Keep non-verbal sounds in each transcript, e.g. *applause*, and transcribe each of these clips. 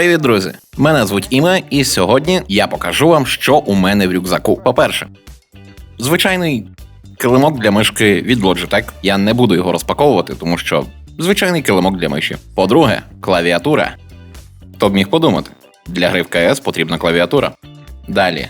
Привіт, друзі! Мене звуть Іме, і сьогодні я покажу вам, що у мене в рюкзаку. По-перше, звичайний килимок для мишки від Logitech. Я не буду його розпаковувати, тому що звичайний килимок для миші. По-друге, клавіатура. Хто б міг подумати, для гри в КС потрібна клавіатура. Далі,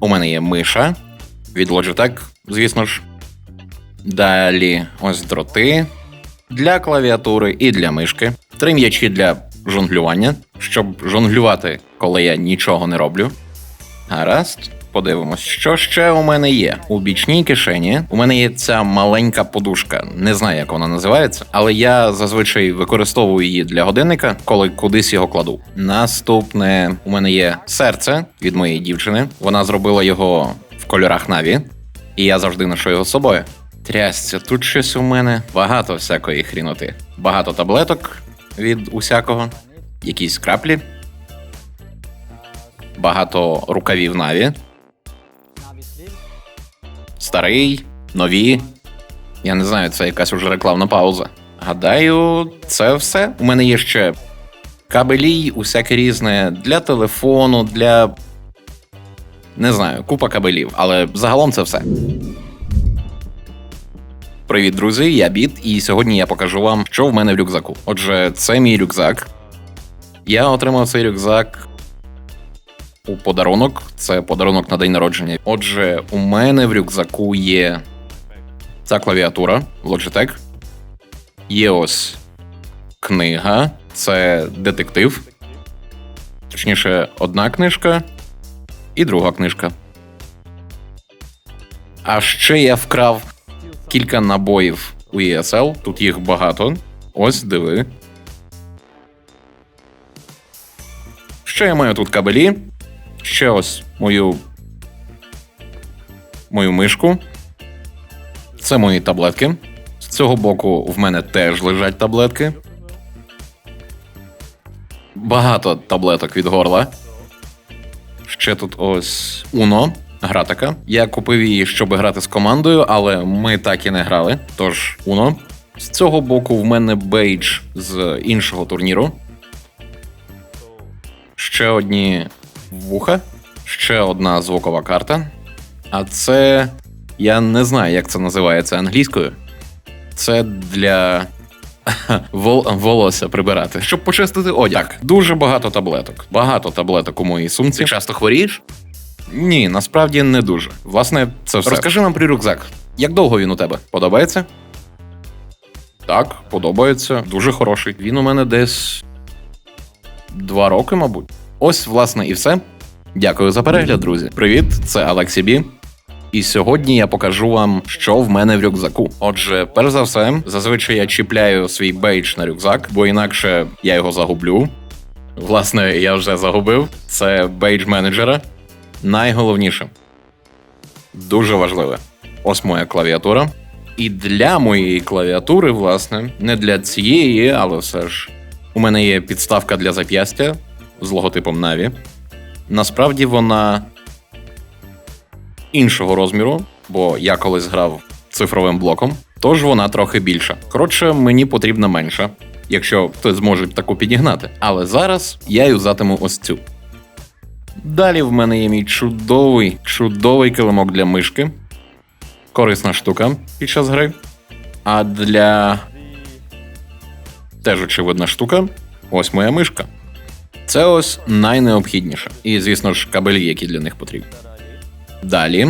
у мене є миша від Logitech, звісно ж. Далі, ось дроти для клавіатури і для мишки. Три м'ячі для жонглювання, щоб жонглювати, коли я нічого не роблю. Гаразд. Подивимось, що ще у мене є. У бічній кишені у мене є ця маленька подушка. Не знаю, як вона називається, але я зазвичай використовую її для годинника, коли кудись його кладу. Наступне у мене є серце від моєї дівчини. Вона зробила його в кольорах Наві, і я завжди ношу його з собою. Трясця, тут щось у мене багато всякої хріноти. Багато таблеток від усякого, якісь краплі, багато рукавів Наві. Старий, нові. Я не знаю, це якась уже рекламна пауза. Гадаю, це все. У мене є ще кабелі, усяке різне для телефону, для. Не знаю, купа кабелів, але загалом це все. Привіт, друзі! Я Біт, і сьогодні я покажу вам, що в мене в рюкзаку. Отже, це мій рюкзак. Я отримав цей рюкзак у подарунок. Це подарунок на день народження. Отже, у мене в рюкзаку є ця клавіатура Logitech. Є ось книга, це детектив. Точніше, одна книжка і друга книжка. А ще я вкрав кілька набоїв у ESL. Тут їх багато. Ось диви. Ще я маю тут кабелі. Ще ось мою. Мою мишку. Це мої таблетки. З цього боку в мене теж лежать таблетки. Багато таблеток від горла. Ще тут ось Uno, гра така. Я купив її, щоб грати з командою, але ми так і не грали. Тож, Uno. З цього боку в мене бейдж з іншого турніру. Ще одні вуха, ще одна звукова карта. А це. Я не знаю, як це називається англійською. Це для *laughs* Вол- волосся прибирати, щоб почистити одяг. Так, дуже багато таблеток. Багато таблеток у моїй сумці. Ти часто хворієш? Ні, насправді не дуже. Власне, це все. Розкажи нам про рюкзак. Як довго він у тебе? Подобається? Так, подобається. Дуже хороший. Він у мене десь два роки, мабуть. Ось, власне, і все. Дякую за перегляд, друзі. Привіт, це Алексі Бі. І сьогодні я покажу вам, що в мене в рюкзаку. Отже, перш за все, зазвичай я чіпляю свій бейдж на рюкзак, бо інакше я його загублю. Власне, я вже загубив. Це бейдж менеджера. Найголовніше. Дуже важливе. Ось моя клавіатура. І для моєї клавіатури, власне, не для цієї, але все ж. У мене є підставка для зап'ястя з логотипом Na'Vi. Насправді вона іншого розміру, бо я колись грав цифровим блоком, тож вона трохи більша. Коротше, мені потрібна менша, якщо хтось зможе таку підігнати. Але зараз я юзатиму ось цю. Далі в мене є мій чудовий, чудовий килимок для мишки. Корисна штука під час гри. А для теж очевидна штука. Ось моя мишка. Це ось найнеобхідніше. І, звісно ж, кабелі, які для них потрібні. Далі.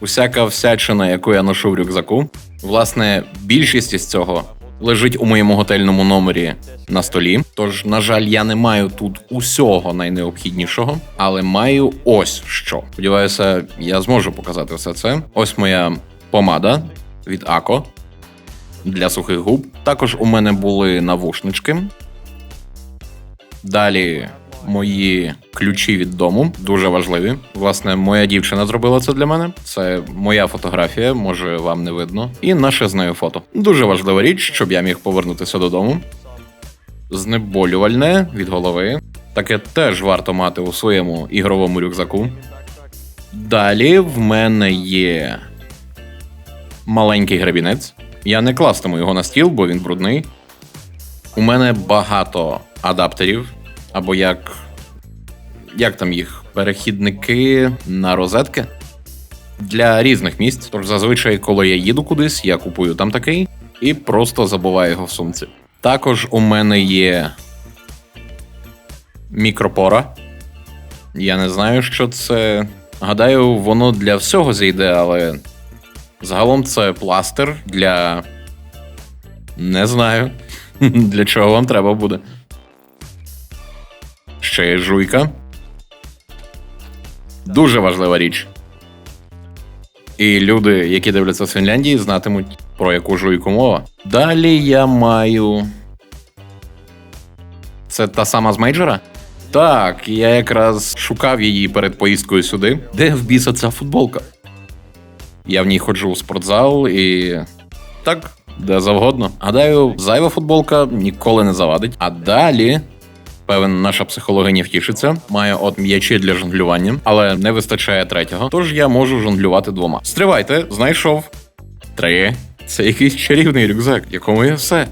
Усяка всячина, яку я ношу в рюкзаку. Власне, більшість із цього лежить у моєму готельному номері на столі. Тож, на жаль, я не маю тут усього найнеобхіднішого, але маю ось що. Сподіваюся, я зможу показати все це. Ось моя помада від Ако для сухих губ. Також у мене були навушнички. Далі мої ключі від дому дуже важливі. Власне, моя дівчина зробила це для мене. Це моя фотографія, може вам не видно. І наше з нею фото. Дуже важлива річ, щоб я міг повернутися додому. Знеболювальне від голови. Таке теж варто мати у своєму ігровому рюкзаку. Далі в мене є маленький грабінець. Я не кластиму його на стіл, бо він брудний. У мене багато адаптерів або як. Як там їх? Перехідники на розетки для різних місць. Тож зазвичай, коли я їду кудись, я купую там такий і просто забуваю його в сумці. Також у мене є мікропора. Я не знаю, що це. Гадаю, воно для всього зійде, але загалом це пластир для. Не знаю. *laughs* Для чого вам треба буде. Ще є жуйка. Дуже важлива річ. І люди, які дивляться з Фінляндії, знатимуть, про яку жуйку мова. Далі я маю. Це та сама з мейджора? Так, я якраз шукав її перед поїздкою сюди. Де в біса ця футболка? Я в ній ходжу в спортзал і. Так, де завгодно. Гадаю, зайва футболка ніколи не завадить. А далі. Певен, наша психологиня втішиться. Маю от м'ячі для жонглювання, але не вистачає третього. Тож я можу жонглювати двома. Стривайте, знайшов. Три. Це якийсь чарівний рюкзак, якому є все.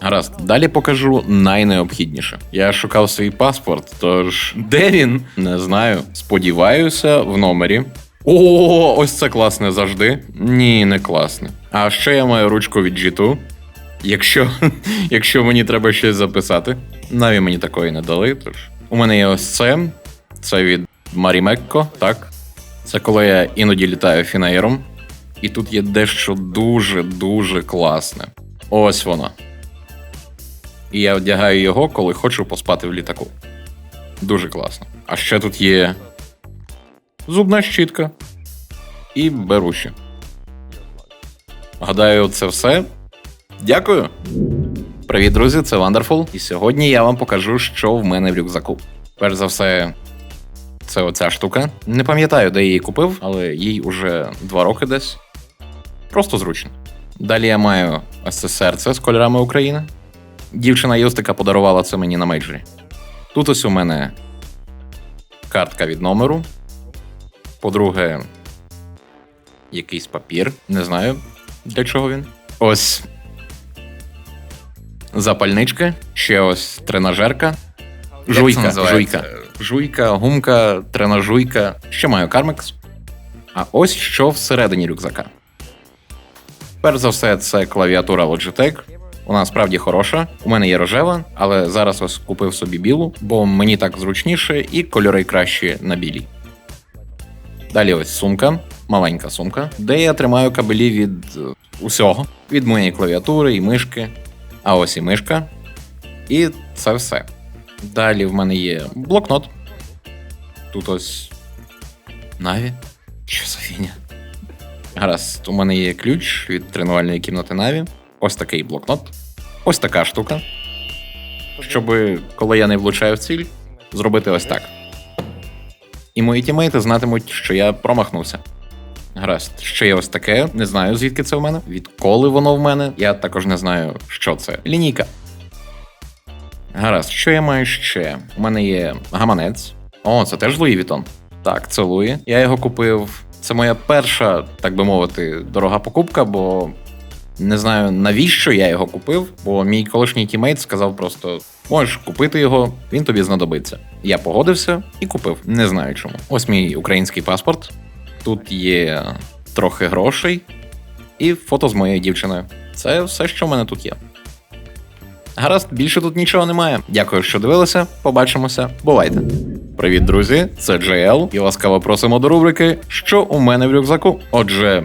Гаразд, далі покажу найнеобхідніше. Я шукав свій паспорт, тож де він? Не знаю. Сподіваюся, в номері. О, ось це класне завжди. Ні, не класне. А ще я маю ручку від G2. Якщо, *laughs* якщо мені треба щось записати. Наві мені такої не дали. Тож у мене є ось це. Це від Марі Мекко, так. Це коли я іноді літаю фінеєром. І тут є дещо дуже-дуже класне. Ось воно. І я одягаю його, коли хочу поспати в літаку. Дуже класно. А ще тут є зубна щітка і беруші. Гадаю, це все. Дякую. Привіт, друзі, це Wonderful. І сьогодні я вам покажу, що в мене в рюкзаку. Перш за все, це оця штука. Не пам'ятаю, де я її купив, але їй уже два роки десь. Просто зручно. Далі я маю ось це з кольорами України. Дівчина Юстика подарувала це мені на мейджорі. Тут ось у мене картка від номеру. По-друге, якийсь папір. Не знаю, для чого він. Ось запальнички, ще ось тренажерка. Жуйка, жуйка. Жуйка, гумка, тренажуйка. Ще маю кармекс. А ось що всередині рюкзака. Перш за все, це клавіатура Logitech. Вона справді хороша. У мене є рожева, але зараз ось купив собі білу, бо мені так зручніше і кольори кращі на білій. Далі ось сумка, маленька сумка, де я тримаю кабелі від е, усього, від моєї клавіатури і мишки. А ось і мишка. І це все. Далі в мене є блокнот. Тут ось. Наві. Що за фіня? Гаразд, у мене є ключ від тренувальної кімнати Наві. Ось такий блокнот. Ось така штука. Щоб, коли я не влучаю в ціль, зробити ось так. І мої тімейти знатимуть, що я промахнувся. Гаразд, ще є ось таке, не знаю звідки це в мене, відколи воно в мене. Я також не знаю, що це. Лінійка. Гаразд, що я маю ще? У мене є гаманець. О, це теж Луї Вітон. Так, це Луї. Я його купив. Це моя перша, так би мовити, дорога покупка, бо не знаю навіщо я його купив, бо мій колишній тімейт сказав просто: можеш купити його, він тобі знадобиться. Я погодився і купив. Не знаю чому. Ось мій український паспорт. Тут є трохи грошей і фото з моєю дівчиною. Це все, що в мене тут є. Гаразд, більше тут нічого немає. Дякую, що дивилися. Побачимося. Бувайте. Привіт, друзі! Це JL, і ласкаво просимо до рубрики Що у мене в рюкзаку? Отже.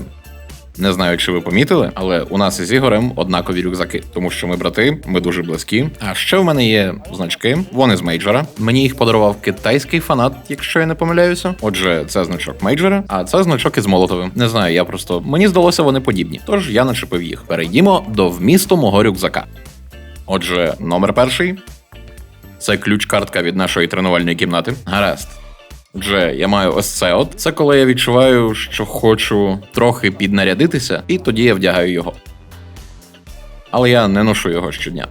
Не знаю, чи ви помітили, але у нас із Ігорем однакові рюкзаки, тому що ми брати, ми дуже близькі. А ще в мене є значки, вони з мейджора. Мені їх подарував китайський фанат, якщо я не помиляюся. Отже, це значок мейджора, а це значок із Молотовим. Не знаю, я просто мені здалося, вони подібні. Тож я начепив їх. Перейдімо до вмісту мого рюкзака. Отже, номер перший це ключ-картка від нашої тренувальної кімнати. Гаразд. Отже, я маю ось це от. Це коли я відчуваю, що хочу трохи піднарядитися, і тоді я вдягаю його. Але я не ношу його щодня.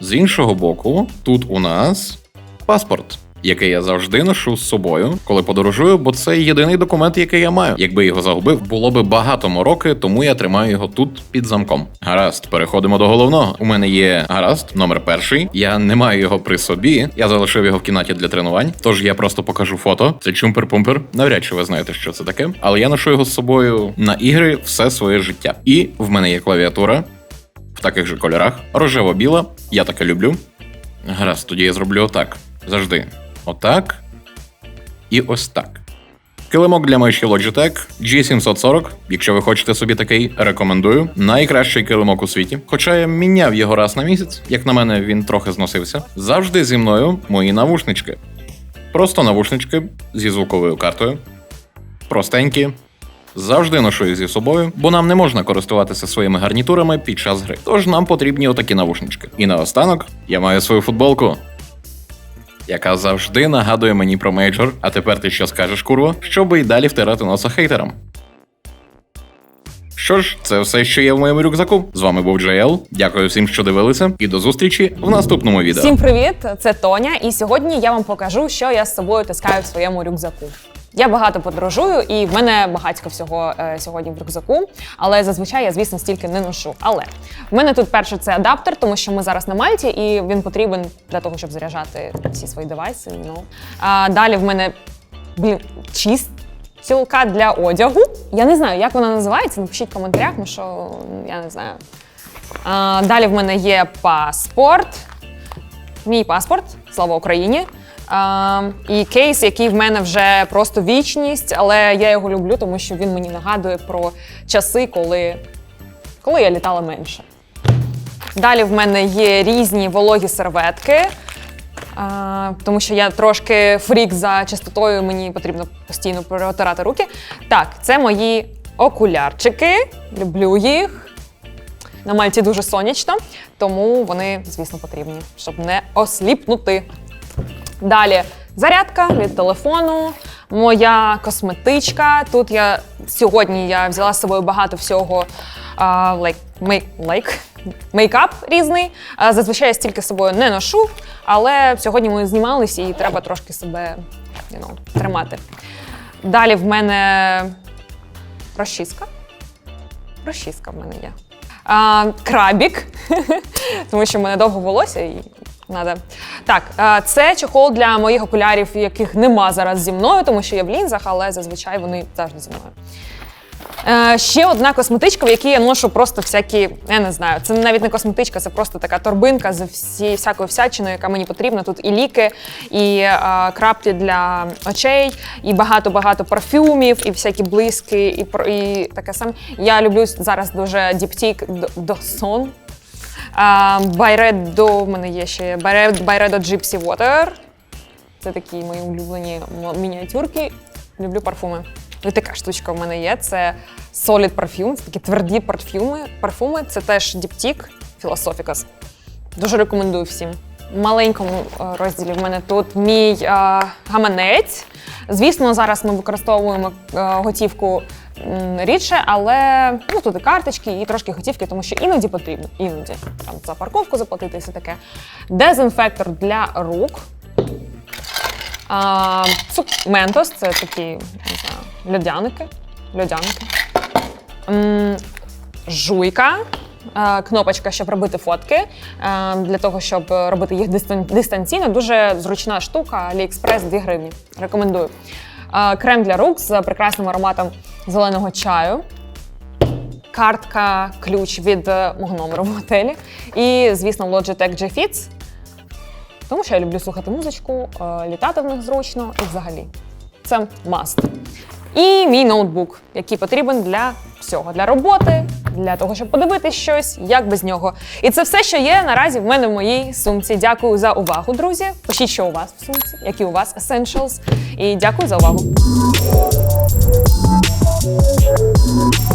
З іншого боку, тут у нас паспорт. Який я завжди ношу з собою, коли подорожую, бо це єдиний документ, який я маю. Якби його загубив, було би багато мороки, тому я тримаю його тут під замком. Гаразд, переходимо до головного. У мене є гаразд, номер перший. Я не маю його при собі. Я залишив його в кімнаті для тренувань. Тож я просто покажу фото. Це чумпер-пумпер. Навряд чи ви знаєте, що це таке. Але я ношу його з собою на ігри все своє життя. І в мене є клавіатура в таких же кольорах. Рожево-біла. Я таке люблю. Гаразд, тоді я зроблю отак. Завжди. Отак. І ось так. Килимок для миші Logitech G740. Якщо ви хочете собі такий, рекомендую. Найкращий килимок у світі. Хоча я міняв його раз на місяць, як на мене, він трохи зносився. Завжди зі мною мої навушнички. Просто навушнички зі звуковою картою. Простенькі. Завжди ношу їх зі собою, бо нам не можна користуватися своїми гарнітурами під час гри. Тож нам потрібні отакі навушнички. І наостанок я маю свою футболку яка завжди нагадує мені про мейджор. А тепер ти що скажеш, курво, щоб і далі втирати носа хейтерам. Що ж, це все, що є в моєму рюкзаку. З вами був JL. Дякую всім, що дивилися, і до зустрічі в наступному відео. Всім привіт! Це Тоня, і сьогодні я вам покажу, що я з собою таскаю в своєму рюкзаку. Я багато подорожую, і в мене багатько всього е, сьогодні в рюкзаку, але зазвичай я, звісно, стільки не ношу. Але в мене тут перше це адаптер, тому що ми зараз на Мальті, і він потрібен для того, щоб заряджати всі свої девайси. Know. а, далі в мене блін, чист. Цілка для одягу. Я не знаю, як вона називається. Напишіть в коментарях, ну що я не знаю. А, далі в мене є паспорт. Мій паспорт, слава Україні. А, і кейс, який в мене вже просто вічність, але я його люблю, тому що він мені нагадує про часи, коли, коли я літала менше. Далі в мене є різні вологі серветки, а, тому що я трошки фрік за чистотою, мені потрібно постійно протирати руки. Так, це мої окулярчики, люблю їх. На Мальті дуже сонячно, тому вони, звісно, потрібні, щоб не осліпнути. Далі зарядка від телефону, моя косметичка. Тут я сьогодні я взяла з собою багато всього а, мейк, like, мейкап різний. Зазвичай я стільки з собою не ношу, але сьогодні ми знімалися і треба трошки себе you know, тримати. Далі в мене розчіска. Розчіска в мене є. А, крабік, *laughs* тому що в мене довго волосся і надо. Так, це чохол для моїх окулярів, яких нема зараз зі мною, тому що я в лінзах, але зазвичай вони завжди зі мною. Е, ще одна косметичка, в якій я ношу просто всякі, я не знаю, це навіть не косметичка, це просто така торбинка з всі, всякою всячиною, яка мені потрібна. Тут і ліки, і е, краплі для очей, і багато-багато парфюмів, і всякі блиски, і, і таке саме. Я люблю зараз дуже діптік до сон. Байредо, в мене є ще Байредо Gypsy Water. Це такі мої улюблені мініатюрки. Люблю парфуми. І така штучка в мене є. Це Solid Perfume, такі тверді парфюми. парфуми. Це теж Diptyque Philosophicus. Дуже рекомендую всім. В маленькому е, розділі в мене тут мій е, гаманець. Звісно, зараз ми використовуємо е, готівку рідше, але ну, тут і карточки, і трошки готівки, тому що іноді потрібно. Іноді там за парковку заплатити і все таке. Дезінфектор для рук. А, цук Ментос це такі не знаю, льодяники. льодяники. М, жуйка. Кнопочка, щоб робити фотки, для того, щоб робити їх дистанційно. Дуже зручна штука. AliExpress 2 гривні. Рекомендую. Крем для рук з прекрасним ароматом зеленого чаю. Картка, ключ від е, мого номеру в готелі. І, звісно, Logitech G Fits. Тому що я люблю слухати музичку, е, літати в них зручно і взагалі. Це must. І мій ноутбук, який потрібен для всього, для роботи, для того, щоб подивитись щось, як без нього. І це все, що є наразі в мене в моїй сумці. Дякую за увагу, друзі. Пишіть, що у вас в сумці, які у вас essentials. І дякую за увагу. Thank you.